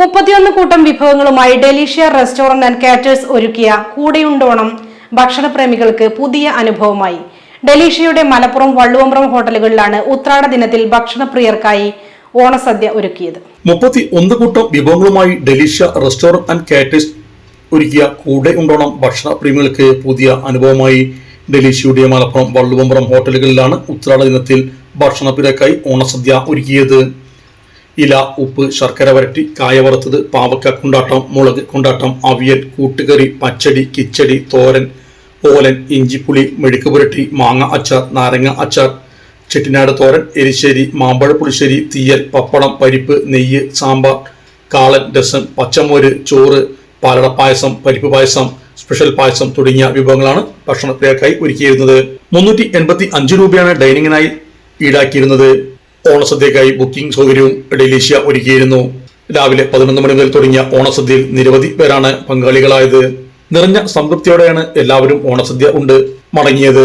മുപ്പത്തിയൊന്ന് കൂട്ടം വിഭവങ്ങളുമായി ഡെലീഷ്യ റെസ്റ്റോറന്റ് ആൻഡ് കാറ്റേഴ്സ് ഒരുക്കിയ കൂടെയുണ്ടോണം ഭക്ഷണപ്രേമികൾക്ക് പുതിയ അനുഭവമായി. ഡെലീഷ്യയുടെ മലപ്പുറം വള്ളുവമ്പ്രം ഹോട്ടലുകളിലാണ് ഉത്രാട ദിനത്തിൽ ഭക്ഷണപ്രിയർക്കായി ഓണസദ്യ ഒരുക്കിയത്. മുപ്പത്തി ഒന്ന് കൂട്ടം വിഭവങ്ങളുമായി ഡെലീഷ്യ റെസ്റ്റോറന്റ് ആൻഡ് കാറ്റേഴ്സ് ഒരുക്കിയ കൂടെ ഉണ്ടോണം ഭക്ഷണ പ്രേമികൾക്ക് പുതിയ അനുഭവമായി. ഡെലീഷ്യയുടെ മലപ്പുറം വള്ളുവമ്പ്രം ഹോട്ടലുകളിലാണ് ഉത്രാട ദിനത്തിൽ ഭക്ഷണപ്രിയർക്കായി ഓണസദ്യ ഒരുക്കിയത്. ഇല ഉപ്പ് ശർക്കര വരട്ടി കായ വറുത്തത് പാവക്ക കൊണ്ടാട്ടം മുളക് കൊണ്ടാട്ടം അവിയൽ കൂട്ടുകറി പച്ചടി കിച്ചടി തോരൻ ഓലൻ ഇഞ്ചിപ്പുളി മെഴുക്ക് പുരട്ടി മാങ്ങ അച്ചാർ നാരങ്ങ അച്ചാർ ചെട്ടിനാട് തോരൻ എരിശ്ശേരി മാമ്പഴ പുളിശ്ശേരി തീയൽ പപ്പടം പരിപ്പ് നെയ്യ് സാമ്പാർ കാളൻ രസം പച്ചമോര് ചോറ് പാലട പായസം പരിപ്പ് പായസം സ്പെഷ്യൽ പായസം തുടങ്ങിയ വിഭവങ്ങളാണ് ഭക്ഷണപ്രിയർക്കായി ഒരുക്കിയിരുന്നത്. മുന്നൂറ്റി എൺപത്തി അഞ്ച് രൂപയാണ് ഡൈനിങ്ങിനായി ഈടാക്കിയിരുന്നത്. ഓണസദ്യക്കായി ബുക്കിംഗ് സൗകര്യവും ഡെലീഷ്യ ഒരുക്കിയിരുന്നു. രാവിലെ പതിനൊന്ന് മണി മുതൽ തുടങ്ങിയ ഓണസദ്യയിൽ നിരവധി പേരാണ് പങ്കാളികളായത്. നിറഞ്ഞ സംതൃപ്തിയോടെയാണ് എല്ലാവരും ഓണസദ്യ ഉണ്ട് മടങ്ങിയത്.